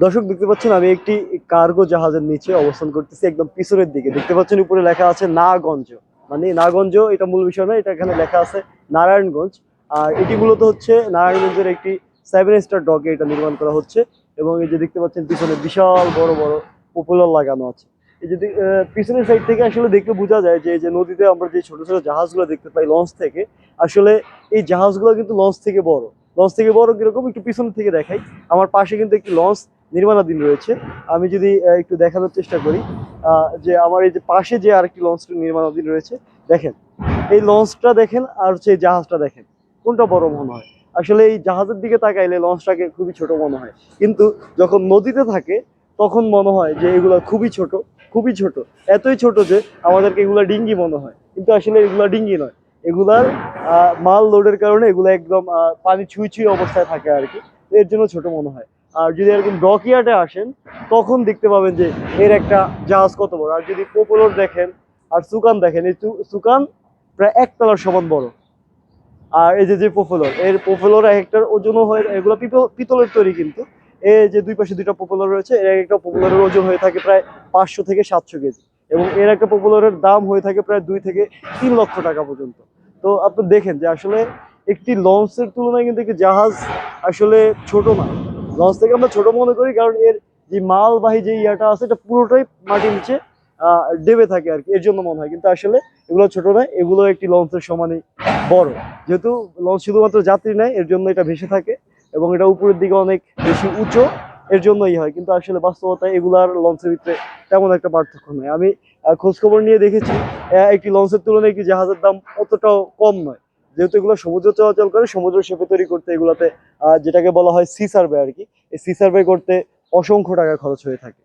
দর্শক দেখতে পাচ্ছেন আমি একটি কার্গো জাহাজের নিচে অবস্থান করতেছি একদম পিছনের দিকে। দেখতে পাচ্ছেন উপরে লেখা আছে নাগঞ্জ। মানে নাগঞ্জ এটা মূল বিষয় না এটা এখানে লেখা আছে নারায়ণগঞ্জ। আর এটি মূলত হচ্ছে নারায়ণগঞ্জের একটি সেভেন স্টার ডকে এটা নির্মাণ করা হচ্ছে এবং এই যে দেখতে পাচ্ছেন পিছনে বিশাল বড় বড় পপুলার লাগানো আছে। এই যে দি- আহ, পিছনের সাইড থেকে আসলে দেখলে বোঝা যায় যে যে নদীতে আমরা যে ছোট ছোট জাহাজগুলো দেখতে পাই লঞ্চ থেকে আসলে এই জাহাজগুলো কিন্তু লঞ্চ থেকে বড়। লঞ্চ থেকে বড় কীরকম একটু পিছন থেকে দেখাই। আমার পাশে কিন্তু একটি লঞ্চ নির্মাণাধীন রয়েছে। আমি যদি একটু দেখানোর চেষ্টা করি যে আমার এই যে পাশে যে আরেকটি লঞ্চ নির্মাণাধীন রয়েছে, দেখেন। এই লঞ্চটা দেখেন আর হচ্ছে এই জাহাজটা দেখেন, কোনটা বড় মনে হয়? আসলে এই জাহাজের দিকে তাকাইলে লঞ্চটাকে খুবই ছোট মনে হয়। কিন্তু যখন নদীতে থাকে, তখন মনে হয় যে এগুলা খুবই ছোট খুবই ছোট। এতই ছোট যে আমাদেরকে এগুলো ডিঙ্গি মনে হয়। কিন্তু আসলে এগুলা ডিঙ্গি নয়। এগুলার মাল লোডের কারণে এগুলো একদম পানি ছুঁই ছুঁই অবস্থায় থাকে আর কি। এর জন্য ছোট মনে হয়। আর যদি এরকম ডকইয়ার্ডে আসেন, তখন দেখতে পাবেন যে এর একটা জাহাজ কত বড়। আর যদি পপুলার দেখেন আর সুকান দেখেন, এই সুকান প্রায় এক তলার সমান বড়। আর এই যে যে পপুলার, এর পপুলার এক একটার ওজনও হয়, এগুলো পিতল- পিতলের তৈরি কিন্তু। এই যে দুই পাশে দুইটা পপুলার রয়েছে, এর এক একটা পপুলারের ওজন হয়ে থাকে প্রায় পাঁচশো থেকে সাতশো কেজি। এবং এর একটা পপুলারের দাম হয়ে থাকে প্রায় দুই থেকে তিন লক্ষ টাকা পর্যন্ত। তো আপনি দেখেন যে আসলে একটি লঞ্চের তুলনায় কিন্তু একটি জাহাজ আসলে ছোট না। লঞ্চ থেকে আমরা ছোট মনে করি, কারণ এর যে মালবাহী যে ইয়াটা আছে, এটা পুরোটাই মাটির নিচে ডেবে থাকে আর কি, এর জন্য মনে হয়। কিন্তু আসলে এগুলো ছোট নয়, এগুলো একটি লঞ্চের সমানই বড়। যেহেতু লঞ্চ শুধুমাত্র যাত্রী নেয়, এর জন্য এটা ভেসে থাকে এবং এটা উপরের দিকে অনেক বেশি উঁচু, এর জন্যই হয়। কিন্তু আসলে বাস্তবতায় এগুলার লঞ্চের ভিতরে তেমন একটা পার্থক্য নয় আমি খোঁজখবর নিয়ে দেখেছি একটি লঞ্চের তুলনায় একটি জাহাজের দাম অতটাও কম নয়। যেহেতু এগুলো সমুদ্র চলাচল করে, সমুদ্র সেপে তৈরি করতে এগুলোতে যেটাকে বলা হয় সি সার্ভে আর কি, এই সি সার্ভে করতে অসংখ্য টাকা খরচ হয়ে থাকে।